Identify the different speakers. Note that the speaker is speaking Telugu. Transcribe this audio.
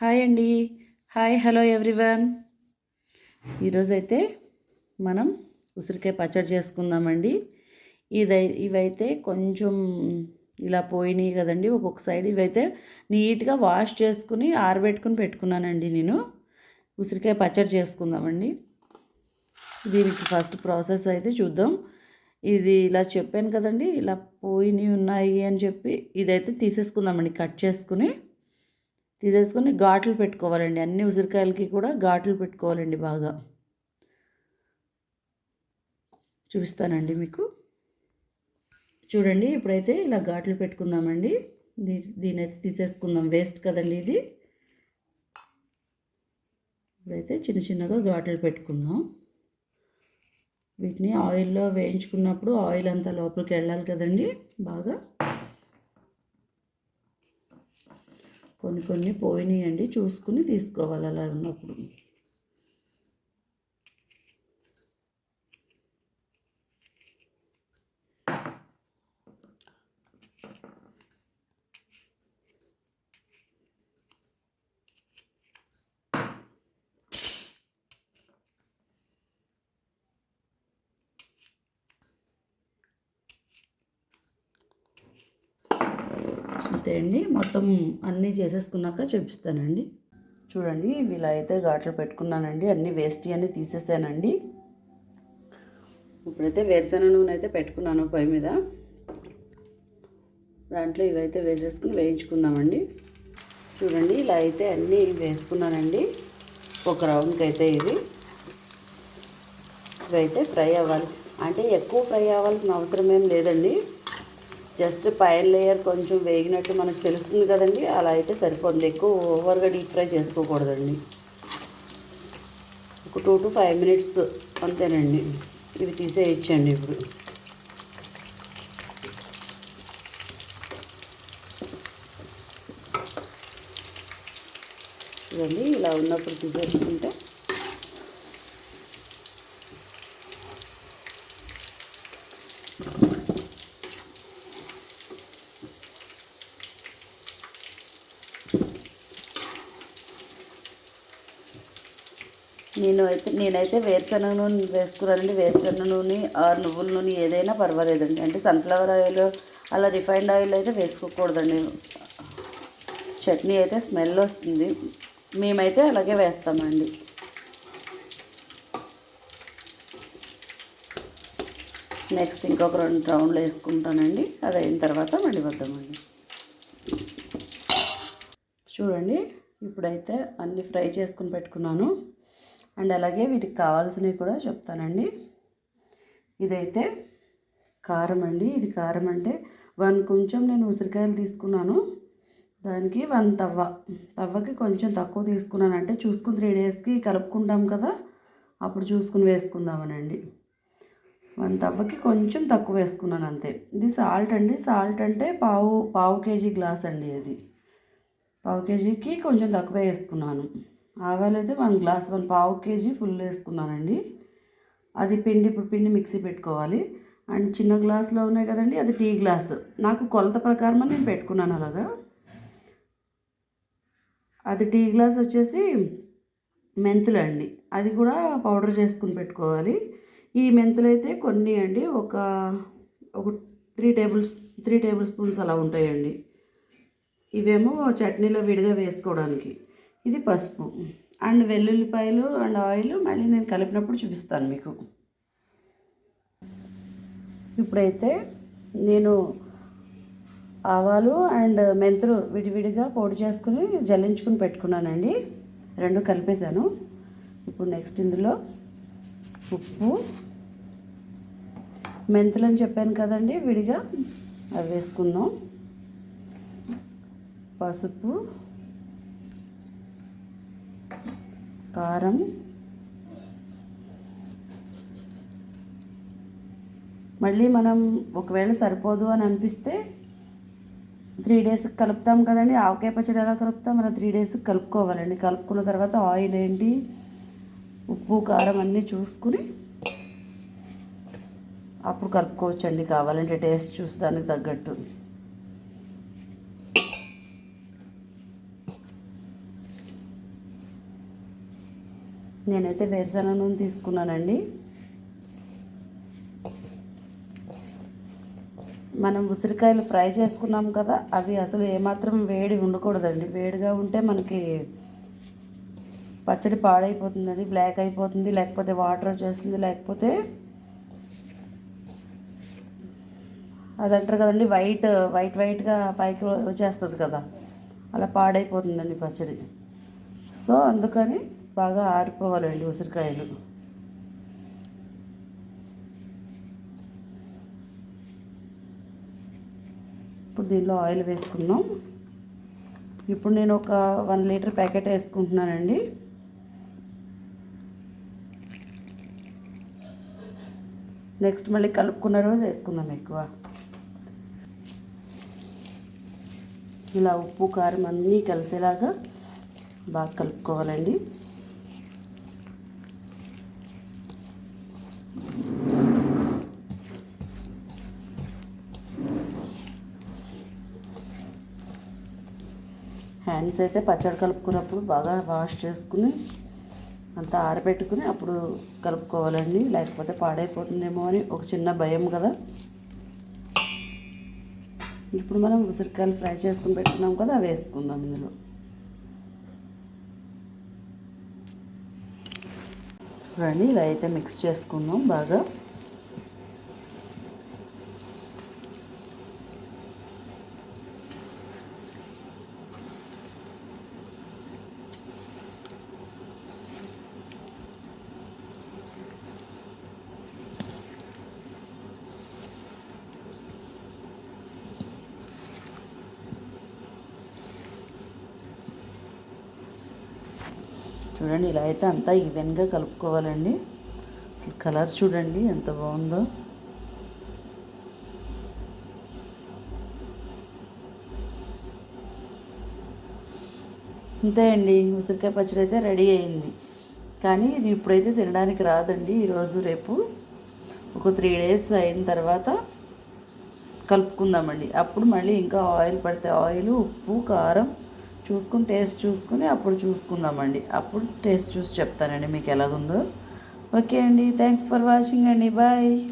Speaker 1: హాయ్ అండి. Hi hello everyone. ఈరోజైతే మనం ఉసిరికాయ పచ్చడి చేసుకుందామండి. ఇదై ఇవైతే కొంచెం ఇలా పోయినాయి కదండి. ఒక్కొక్క సైడ్ ఇవైతే నీట్గా వాష్ చేసుకుని ఆరబెట్టుకుని పెట్టుకున్నానండి నేను. ఉసిరికాయ పచ్చడి చేసుకుందామండి. దీనికి ఫస్ట్ ప్రాసెస్ అయితే చూద్దాం. ఇది ఇలా చెప్పాను కదండి ఇలా పోయినవి ఉన్నాయి అని చెప్పి ఇదైతే తీసేసుకుందామండి కట్ చేసుకుని. తీసేసుకొని ఘాట్లు పెట్టుకోవాలండి. అన్ని ఉసిరికాయలకి కూడా ఘాట్లు పెట్టుకోవాలండి బాగా. చూపిస్తానండి మీకు. చూడండి ఇప్పుడైతే ఇలా ఘాట్లు పెట్టుకుందామండి. దీ దీని అయితే తీసేసుకుందాం. వేస్ట్ కదండి ఇది. ఇప్పుడైతే చిన్న చిన్నగా ఘాట్లు పెట్టుకుందాం. వీటిని ఆయిల్లో వేయించుకున్నప్పుడు ఆయిల్ అంతా లోపలికి వెళ్ళాలి కదండి బాగా. కొన్ని కొన్ని పోయినాయండి చూసుకుని తీసుకోవాలి అలా ఉన్నప్పుడు. అంతే అండి మొత్తం అన్నీ చేసేసుకున్నాక చూపిస్తానండి. చూడండి ఇలా అయితే ఘాట్లు పెట్టుకున్నానండి. అన్నీ వేస్ట్ అన్నీ తీసేసానండి. ఇప్పుడైతే వేరుశెనగ నూనె అయితే పెట్టుకున్నాను పై మీద. దాంట్లో ఇవైతే వేసేసుకుని వేయించుకుందామండి. చూడండి ఇలా అయితే అన్నీ వేసుకున్నానండి. ఒక రౌండ్కి అయితే ఇవి ఇవైతే ఫ్రై అవ్వాలి. అంటే ఎక్కువ ఫ్రై అవ్వాల్సిన అవసరం ఏం లేదండి. జస్ట్ పైన లేయర్ కొంచెం వేగినట్టు మనకు తెలుస్తుంది కదండి. అలా అయితే సరిపోతుంది. ఎక్కువ ఓవర్గా డీప్ ఫ్రై చేసుకోకూడదండి. ఒక టూ టు ఫైవ్ మినిట్స్ అంతేనండి. ఇవి తీసేయచ్చండి ఇప్పుడు. చూడండి ఇలా ఉన్నప్పుడు తీసేసుకుంటే నేను అయితే నేనైతే వేరుశనగ నూనె వేసుకున్నానండి. వేరుశనగ నూనె ఆరు నువ్వుల నూనె ఏదైనా పర్వాలేదండి. అంటే సన్ఫ్లవర్ ఆయిల్ అలా రిఫైండ్ ఆయిల్ అయితే వేసుకోకూడదండి. చట్నీ అయితే స్మెల్ వస్తుంది. మేమైతే అలాగే వేస్తామండి. నెక్స్ట్ ఇంకొక రెండు రౌండ్లు వేసుకుంటానండి. అది అయిన తర్వాత మళ్ళీ వద్దామండి. చూడండి. ఇప్పుడైతే అన్నీ ఫ్రై చేసుకుని పెట్టుకున్నాను. అండ్ అలాగే వీటికి కావాల్సినవి కూడా చెప్తానండి. ఇదైతే కారం అండి. ఇది కారం అంటే వన్ కొంచెం నేను ఉసిరికాయలు తీసుకున్నాను. దానికి వన్ తవ్వ. తవ్వకి కొంచెం తక్కువ తీసుకున్నాను. అంటే చూసుకుని త్రీ డేస్కి కలుపుకుంటాం కదా అప్పుడు చూసుకుని వేసుకుందామనండి. వన్ తవ్వకి కొంచెం తక్కువ వేసుకున్నాను అంతే. ఇది సాల్ట్ అండి. సాల్ట్ అంటే పావు పావు కేజీ గ్లాస్ అండి అది పావు కేజీకి కొంచెం తక్కువ వేసుకున్నాను. ఆవాలు అయితే వన్ గ్లాస్ వన్ పావు కేజీ ఫుల్ వేసుకున్నానండి. అది పిండి ఇప్పుడు పిండి మిక్సీ పెట్టుకోవాలి. అండ్ చిన్న గ్లాస్లో ఉన్నాయి కదండి అది టీ గ్లాస్. నాకు కొలత ప్రకారం నేను పెట్టుకున్నాను అలాగా. అది టీ గ్లాస్ వచ్చేసి మెంతులు అండి. అది కూడా పౌడర్ చేసుకుని పెట్టుకోవాలి. ఈ మెంతులు అయితే కొన్ని అండి ఒక ఒక three table three table spoons అలా ఉంటాయండి. ఇవేమో చట్నీలో విడిగా వేసుకోవడానికి. ఇది పసుపు. అండ్ వెల్లుల్లిపాయలు అండ్ ఆయిల్ మళ్ళీ నేను కలిపినప్పుడు చూపిస్తాను మీకు. ఇప్పుడైతే నేను ఆవాలు అండ్ మెంతులు విడివిడిగా పొడి చేసుకుని జల్లించుకుని పెట్టుకున్నానండి. రెండు కలిపేశాను. ఇప్పుడు నెక్స్ట్ ఇందులో ఉప్పు మెంతులు అని చెప్పాను కదండి విడిగా అవి వేసుకుందాం. పసుపు కారం. మళ్ళీ మనం ఒకవేళ సరిపోదు అని అనిపిస్తే త్రీ డేస్కి కలుపుతాం కదండి. ఆవకాయ పచ్చడి ఎలా కలుపుతాం? అలా త్రీ డేస్కి కలుపుకోవాలండి. కలుపుకున్న తర్వాత ఆయిల్ ఏంటి? ఉప్పు కారం అన్నీ చూసుకుని అప్పుడు కలుపుకోవచ్చండి. కావాలంటే టేస్ట్ చూసి దానికి తగ్గట్టు. నేనైతే వేరుశనగ నూనె తీసుకున్నానండి. మనం ఉసిరికాయలు ఫ్రై చేసుకున్నాం కదా అవి అసలు ఏమాత్రం వేడి ఉండకూడదండి. వేడిగా ఉంటే మనకి పచ్చడి పాడైపోతుందండి బ్లాక్ అయిపోతుంది లేకపోతే వాటర్ వచ్చేస్తుంది లేకపోతే అది అంటారు కదండి వైట్ వైట్ వైట్గా పైకి వచ్చేస్తుంది కదా. అలా పాడైపోతుందండి పచ్చడి. సో అందుకని బాగా ఆరిపోవాలండి ఉసిరికాయలు. ఇప్పుడు దీనిలో ఆయిల్ వేసుకుందాం. ఇప్పుడు నేను ఒక వన్ లీటర్ ప్యాకెట్ వేసుకుంటున్నానండి. నెక్స్ట్ మళ్ళీ కలుపుకున్న రోజు వేసుకుందాం ఎక్కువ. ఇలా ఉప్పు కారం అన్నీ కలిసేలాగా బాగా కలుపుకోవాలండి. హ్యాండ్స్ అయితే పచ్చడి కలుపుకున్నప్పుడు బాగా వాష్ చేసుకుని అంతా ఆరబెట్టుకుని అప్పుడు కలుపుకోవాలండి. లేకపోతే పాడైపోతుందేమో అని ఒక చిన్న భయం కదా. ఇప్పుడు మనం ఉసిరికాయలు ఫ్రై చేసుకుని పెట్టుకున్నాం కదా అవి వేసుకుందాం ఇందులో. చూడండి ఇలా అయితే మిక్స్ చేసుకుందాం బాగా. చూడండి ఇలా అయితే అంతా ఈవెన్గా కలుపుకోవాలండి. అసలు కలర్ చూడండి ఎంత బాగుందో. అంతే అండి ఉసిరికాయ పచ్చడి అయితే రెడీ అయింది. కానీ ఇది ఇప్పుడైతే తినడానికి రాదండి ఈరోజు రేపు. ఒక త్రీ డేస్ అయిన తర్వాత కలుపుకుందామండి. అప్పుడు మళ్ళీ ఇంకా ఆయిల్ పడితే ఆయిల్ ఉప్పు కారం చూసుకుని టేస్ట్ చూసుకుని అప్పుడు చూసుకుందామండి. అప్పుడు టేస్ట్ చూసి చెప్తానండి మీకు ఎలాగుందో. ఓకే అండి. థ్యాంక్స్ ఫర్ వాచింగ్ అండి. బాయ్.